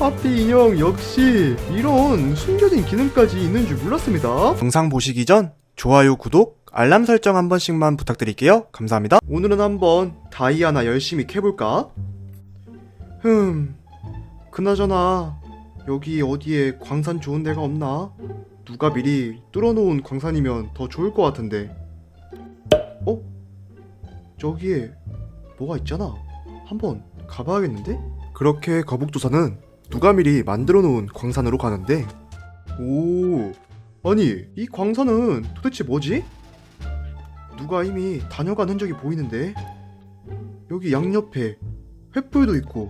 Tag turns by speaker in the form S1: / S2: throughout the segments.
S1: 하피 인형 역시 이런 숨겨진 기능까지 있는 줄 몰랐습니다. 영상 보시기 전 좋아요, 구독, 알람 설정 한 번씩만 부탁드릴게요. 감사합니다. 오늘은 한번 다이아나 열심히 캐볼까? 흠, 그나저나 여기 어디에 광산 좋은 데가 없나? 누가 미리 뚫어놓은 광산이면 더 좋을 것 같은데. 어? 저기에 뭐가 있잖아. 한번 가봐야겠는데? 그렇게 거북도사는 누가 미리 만들어 놓은 광산으로 가는데 오 아니 이 광산은 도대체 뭐지? 누가 이미 다녀간 흔적이 보이는데 여기 양옆에 횃불도 있고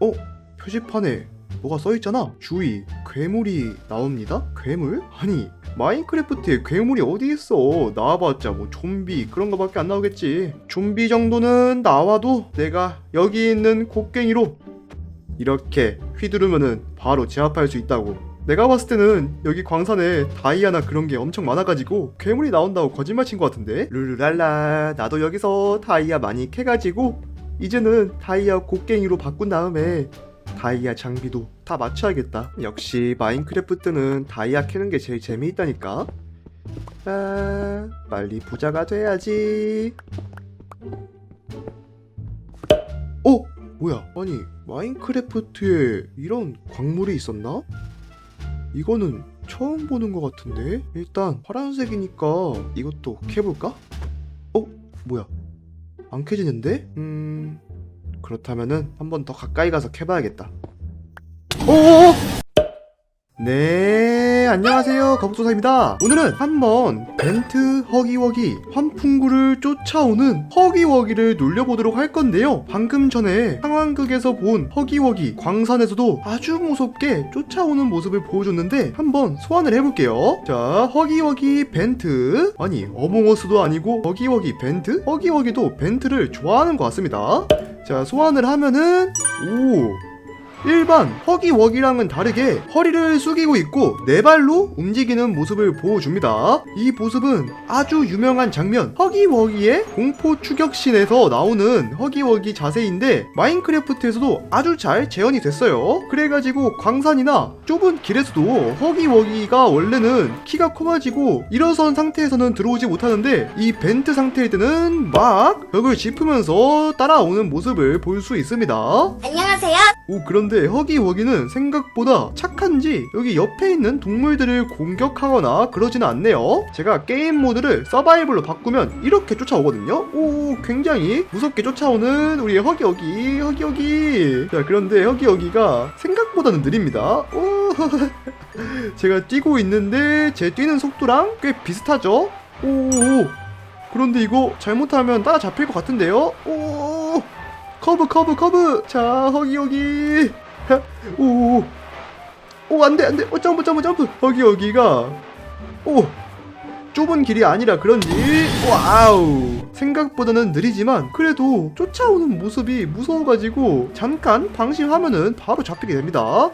S1: 어? 표지판에 뭐가 써있잖아 주의 괴물이 나옵니다? 괴물? 아니 마인크래프트에 괴물이 어디 있어 나와봤자 뭐 좀비 그런 거밖에 안 나오겠지 좀비 정도는 나와도 내가 여기 있는 곡괭이로 이렇게 휘두르면은 바로 제압할 수 있다고 내가 봤을 때는 여기 광산에 다이아나 그런 게 엄청 많아가지고 괴물이 나온다고 거짓말 친 것 같은데 룰루랄라 나도 여기서 다이아 많이 캐가지고 이제는 다이아 곡괭이로 바꾼 다음에 다이아 장비도 다 맞춰야겠다. 역시 마인크래프트는 다이아 캐는 게 제일 재미있다니까. 아, 빨리 부자가 돼야지. 어? 뭐야? 아니, 마인크래프트에 이런 광물이 있었나? 이거는 처음 보는 것 같은데? 일단 파란색이니까 이것도 캐볼까? 어? 뭐야? 안 캐지는데? 음... 그렇다면은 한 번 더 가까이 가서 캐봐야겠다. 오! 네, 안녕하세요. 거북소사입니다. 오늘은 한번 벤트 허기워기 환풍구를 쫓아오는 허기워기를 놀려보도록 할 건데요. 방금 전에 상황극에서 본 허기워기 광산에서도 아주 무섭게 쫓아오는 모습을 보여줬는데 한번 소환을 해볼게요. 자, 허기워기 벤트. 아니, 어몽어스도 아니고 허기워기 벤트? 허기워기도 벤트를 좋아하는 것 같습니다. 자, 소환을 하면은 오 일반 허기워기랑은 다르게 허리를 숙이고 있고 네 발로 움직이는 모습을 보여줍니다. 이 모습은 아주 유명한 장면 허기워기의 공포 추격신에서 나오는 허기워기 자세인데 마인크래프트에서도 아주 잘 재현이 됐어요. 그래가지고 광산이나 좁은 길에서도 허기워기가 원래는 키가 커가지고 일어선 상태에서는 들어오지 못하는데 이 벤트 상태일 때는 막 벽을 짚으면서 따라오는 모습을 볼 수 있습니다.
S2: 안녕하세요.
S1: 오 그런데 허기워기는 생각보다 착한지 여기 옆에 있는 동물들을 공격하거나 그러지는 않네요. 제가 게임 모드를 서바이벌로 바꾸면 이렇게 쫓아오거든요. 오 굉장히 무섭게 쫓아오는 우리 허기허기 허기허기. 자 그런데 허기허기가 생각보다는 느립니다. 오 제가 뛰고 있는데 제 뛰는 속도랑 꽤 비슷하죠? 오 그런데 이거 잘못하면 따라 잡힐 것 같은데요? 오 커브 커브 커브. 자 허기 허기 오오 오, 안돼 안돼. 오 점프 점프 점프. 허기 허기가. 오 좁은 길이 아니라 그런지. 와우. 생각보다는 느리지만 그래도 쫓아오는 모습이 무서워가지고 잠깐 방심하면은 바로 잡히게 됩니다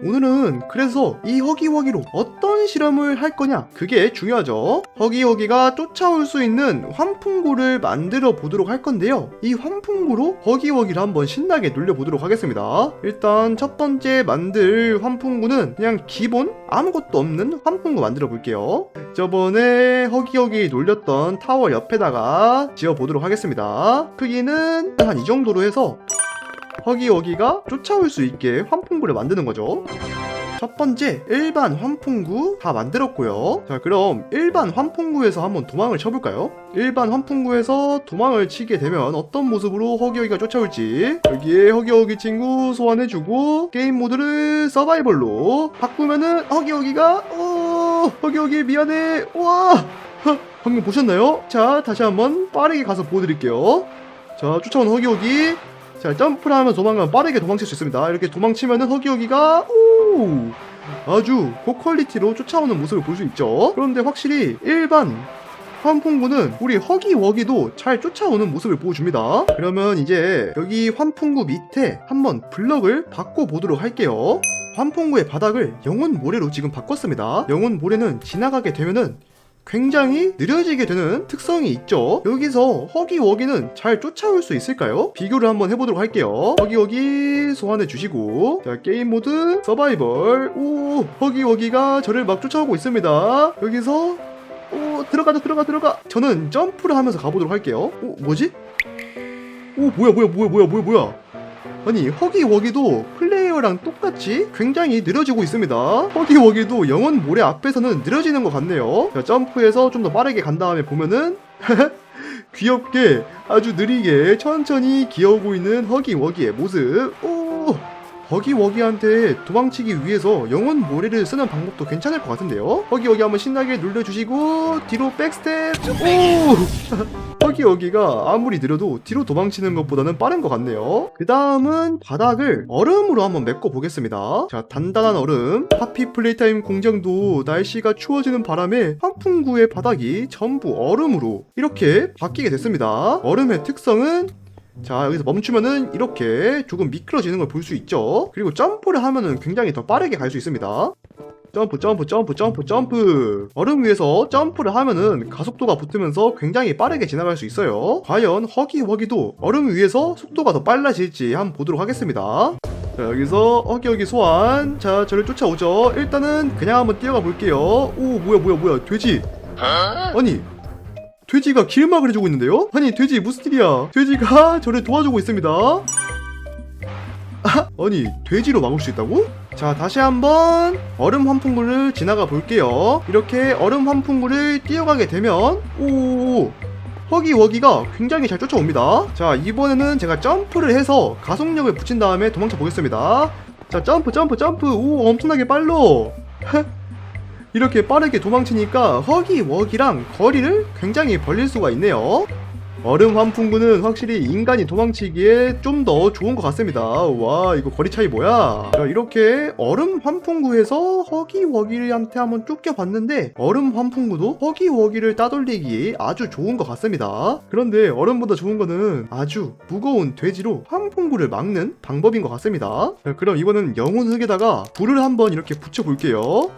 S1: 오늘은 그래서 이 허기허기로 어떤 실험을 할 거냐? 그게 중요하죠. 허기허기가 쫓아올 수 있는 환풍구를 만들어 보도록 할 건데요. 이 환풍구로 허기허기를 한번 신나게 놀려보도록 하겠습니다. 일단 첫 번째 만들 환풍구는 그냥 기본 아무것도 없는 환풍구 만들어 볼게요. 저번에 허기허기 놀렸던 타워 옆에다가 지어 보도록 하겠습니다. 크기는 한 이 정도로 해서 허기허기가 쫓아올 수 있게 환풍구를 만드는 거죠. 첫 번째 일반 환풍구 다 만들었고요. 자 그럼 일반 환풍구에서 한번 도망을 쳐볼까요? 일반 환풍구에서 도망을 치게 되면 어떤 모습으로 허기허기가 쫓아올지 여기에 허기허기 친구 소환해주고 게임 모드를 서바이벌로 바꾸면은 허기허기가 오 허기허기 미안해 와 하, 방금 보셨나요? 자 다시 한번 빠르게 가서 보여드릴게요. 자 쫓아온 허기허기 자 점프를 하면 도망가면 빠르게 도망칠 수 있습니다. 이렇게 도망치면은 허기허기가 오! 아주 고퀄리티로 쫓아오는 모습을 볼 수 있죠? 그런데 확실히 일반 환풍구는 우리 허기워기도 잘 쫓아오는 모습을 보여줍니다. 그러면 이제 여기 환풍구 밑에 한번 블럭을 바꿔보도록 할게요. 환풍구의 바닥을 영혼 모래로 지금 바꿨습니다. 영혼 모래는 지나가게 되면은 굉장히 느려지게 되는 특성이 있죠. 여기서 허기워기는 잘 쫓아올 수 있을까요? 비교를 한번 해보도록 할게요. 허기워기 소환해 주시고 자 게임 모드 서바이벌 오 허기워기가 저를 막 쫓아오고 있습니다. 여기서 오 들어가자 들어가 들어가 저는 점프를 하면서 가보도록 할게요. 오 뭐지? 오 뭐야 뭐야 뭐야 뭐야 뭐야 뭐야 아니 허기워기도 플레이어랑 똑같이 굉장히 느려지고 있습니다. 허기워기도 영혼 모래 앞에서는 느려지는 것 같네요. 자, 점프해서 좀 더 빠르게 간 다음에 보면은 귀엽게 아주 느리게 천천히 기어오고 있는 허기워기의 모습. 오 허기워기한테 도망치기 위해서 영혼 모래를 쓰는 방법도 괜찮을 것 같은데요 허기워기 한번 신나게 눌러주시고 뒤로 백스텝 오 허기허기가 아무리 느려도 뒤로 도망치는 것보다는 빠른 것 같네요. 그 다음은 바닥을 얼음으로 한번 메꿔 보겠습니다. 자, 단단한 얼음. 하피 플레이타임 공장도 날씨가 추워지는 바람에 환풍구의 바닥이 전부 얼음으로 이렇게 바뀌게 됐습니다. 얼음의 특성은 자 여기서 멈추면은 이렇게 조금 미끄러지는 걸 볼 수 있죠? 그리고 점프를 하면은 굉장히 더 빠르게 갈 수 있습니다. 점프 점프 점프 점프 점프. 얼음 위에서 점프를 하면은 가속도가 붙으면서 굉장히 빠르게 지나갈 수 있어요. 과연 허기허기도 얼음 위에서 속도가 더 빨라질지 한번 보도록 하겠습니다. 자 여기서 허기허기 소환. 자 저를 쫓아오죠. 일단은 그냥 한번 뛰어가 볼게요. 오 뭐야 뭐야 뭐야. 돼지. 아니 돼지가 길막을 해주고 있는데요? 아니 돼지 무슨 일이야? 돼지가 저를 도와주고 있습니다. 아, 아니 돼지로 막을 수 있다고? 자 다시 한번 얼음 환풍구를 지나가 볼게요. 이렇게 얼음 환풍구를 뛰어가게 되면 오 허기워기가 굉장히 잘 쫓아옵니다. 자 이번에는 제가 점프를 해서 가속력을 붙인 다음에 도망쳐 보겠습니다. 자 점프 점프 점프. 오 엄청나게 빨로 이렇게 빠르게 도망치니까 허기워기랑 거리를 굉장히 벌릴 수가 있네요 얼음 환풍구는 확실히 인간이 도망치기에 좀 더 좋은 것 같습니다. 와, 이거 거리 차이 뭐야? 자, 이렇게 얼음 환풍구에서 허기워기한테 한번 쫓겨봤는데, 얼음 환풍구도 허기워기를 따돌리기 아주 좋은 것 같습니다. 그런데 얼음보다 좋은 거는 아주 무거운 돼지로 환풍구를 막는 방법인 것 같습니다. 자, 그럼 이거는 영혼 흙에다가 불을 한번 이렇게 붙여볼게요.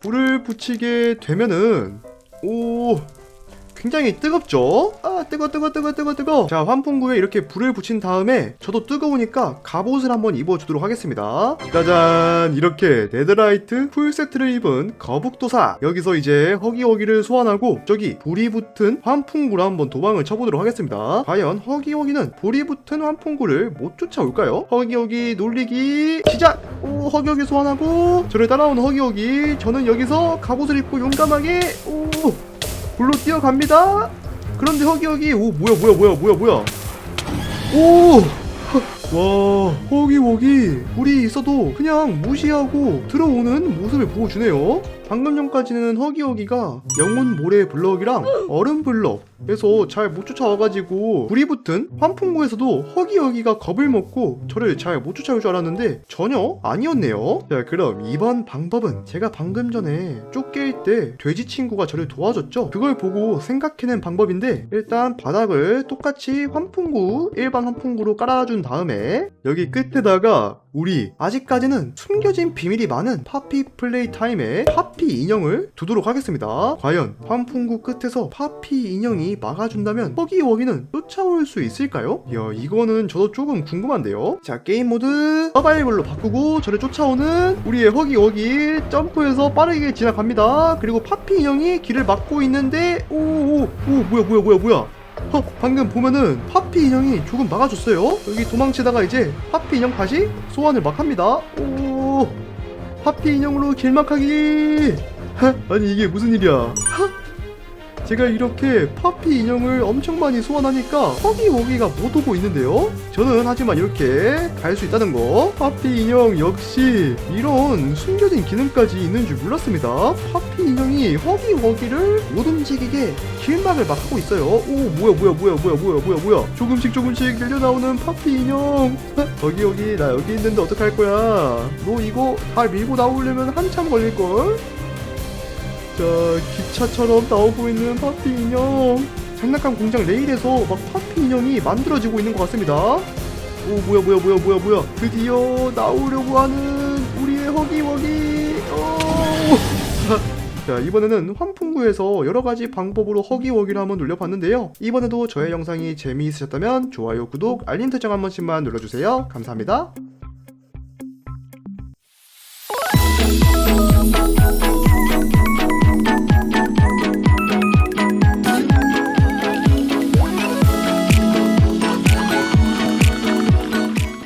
S1: 불을 붙이게 되면은, 오, 굉장히 뜨겁죠? 아 뜨거 뜨거 뜨거 뜨거 뜨거. 자 환풍구에 이렇게 불을 붙인 다음에 저도 뜨거우니까 갑옷을 한번 입어주도록 하겠습니다. 짜잔! 이렇게 네드라이트 풀세트를 입은 거북도사. 여기서 이제 허기허기를 소환하고 저기 불이 붙은 환풍구로 한번 도망을 쳐보도록 하겠습니다. 과연 허기허기는 불이 붙은 환풍구를 못 쫓아올까요? 허기허기 놀리기 시작! 오 허기허기 소환하고 저를 따라온 허기허기. 저는 여기서 갑옷을 입고 용감하게. 오 불로 뛰어갑니다. 그런데 허기 허기 오 뭐야 뭐야 뭐야 뭐야 뭐야 오 와 허기 허기 불이 있어도 그냥 무시하고 들어오는 모습을 보여주네요. 방금 전까지는 허기 허기가 영혼 모래 블럭이랑 얼음 블럭 에서 잘 못 쫓아와가지고 불이 붙은 환풍구에서도 허기허기가 겁을 먹고 저를 잘 못 쫓아올 줄 알았는데 전혀 아니었네요. 자 그럼 이번 방법은 제가 방금 전에 쫓길 때 돼지 친구가 저를 도와줬죠. 그걸 보고 생각해낸 방법인데 일단 바닥을 똑같이 환풍구 일반 환풍구로 깔아준 다음에 여기 끝에다가 우리 아직까지는 숨겨진 비밀이 많은 파피 플레이 타임에 파피 인형을 두도록 하겠습니다. 과연 환풍구 끝에서 파피 인형이 막아준다면 허기워기는 쫓아올 수 있을까요? 이야 이거는 저도 조금 궁금한데요. 자 게임 모드 서바이벌로 바꾸고 저를 쫓아오는 우리의 허기워기 점프해서 빠르게 지나갑니다. 그리고 파피 인형이 길을 막고 있는데 오오오 뭐야 뭐야 뭐야 뭐야 어, 방금 보면은 파피 인형이 조금 막아줬어요. 여기 도망치다가 이제 파피 인형 다시 소환을 막 합니다. 오, 파피 인형으로 길막하기. 하, 아니 이게 무슨 일이야? 하? 제가 이렇게 파피 인형을 엄청 많이 소환하니까 허기워기가 못 오고 있는데요. 저는 하지만 이렇게 갈 수 있다는 거. 파피 인형 역시 이런 숨겨진 기능까지 있는 줄 몰랐습니다. 파피 인형이 허기워기를 못 움직이게 길막을 막 하고 있어요. 오 뭐야 뭐야 뭐야 뭐야 뭐야 뭐야 뭐야 조금씩 조금씩 밀려나오는 파피 인형. 여기 여기 나 여기 있는데 어떡할 거야? 너 이거 다 밀고 나오려면 한참 걸릴 걸. 자 기차처럼 나오고 있는 파피 인형. 장난감 공장 레일에서 막 파피 인형이 만들어지고 있는 것 같습니다. 오 뭐야 뭐야 뭐야 뭐야 뭐야 드디어 나오려고 하는 우리의 허기워기. 오. 자, 자 이번에는 환풍구에서 여러가지 방법으로 허기워기를 한번 눌려봤는데요 이번에도 저의 영상이 재미있으셨다면 좋아요 구독 알림 설정 한 번씩만 눌러주세요 감사합니다